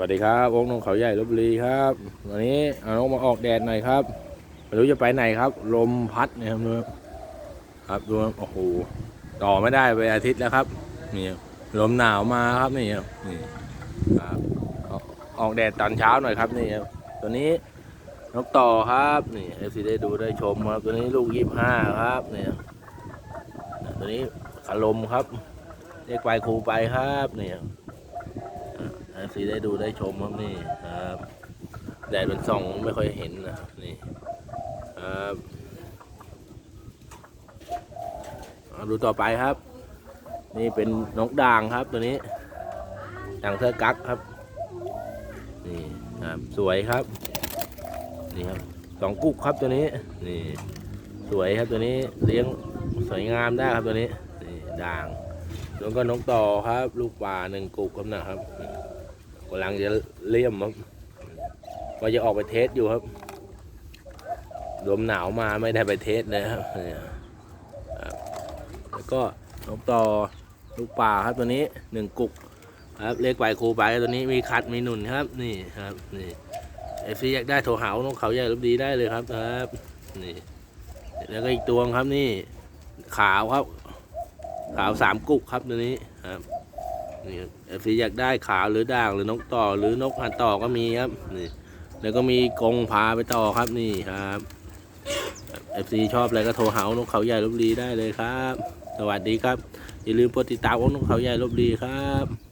วัสดีครับวงนงเขาใหญ่ลบบุรีครับ วันนี้เอานกมาออกแดดหน่อยครับไม่รู้จะไปไหนครับ ลมพัดนี่ยครับดูครับดูโอ้โหต่อไม่ได้ไปอาทิตย์แล้วครับนี่ลมหนาวมาครับนี่ครับนี่ครับออกแดดตอนเช้าหน่อยครับนี่ครับตัวนี้นกต่อครับนี่เอฟซีได้ดูได้ชมครับตัวนี้ลูกยี่ห้าครับนี่ตัวนี้ขาลมครับเรียกไปครูไปครับนี่ครับ ซีได้ดูได้ชมครับนี่ครับแดดมันส่องไม่ค่อยเห็นนะครับนี่ครับดูต่อไปครับ นี่เป็นนกด่างครับตัวนี้ด่างเทอร์กักครับนี่ครับสวยครับนี่ครับสองกุ๊กครับตัวนี้นี่สวยครับตัวนี้เลี้ยงสวยงามได้ครับตัวนี้นี่ด่างแล้วก็นกต่อครับ ลูกป่าหนึ่งกุ๊กครับนะครับ กำลังจะเลี่ยมครับว่าจะออกไปเทสอยู่ครับลมหนาวมาไม่ได้ไปเทสเลยครับเนี่ยครับแล้วก็นกต่อลูกป่าครับตัวนี้หนึ่งกุกครับเล็กไปครูไปตัวนี้มีคัดมีหนุนครับ นี่ครับนี่เอฟซีอยากได้โทรหาวนกเขาใหญ่รบดีได้เลยครับครับนี่แล้วก็อีกตัวครับนี่ขาวครับ ขาวสามกุกครับตัวนี้ครับ นี่เอฟซีอยากได้ขาวหรือด่างหรือนกต่อหรือนกหันต่อก็มีครับนี่แล้วก็มีกรงพาไปต่อครับนี่ครับเอฟซีชอบอะไรก็โทรหานกเขาใหญ่ลบบุรีได้เลยครับ สวัสดีครับ อย่าลืมกดติดตามนกเขาใหญ่ลบบุรีครับ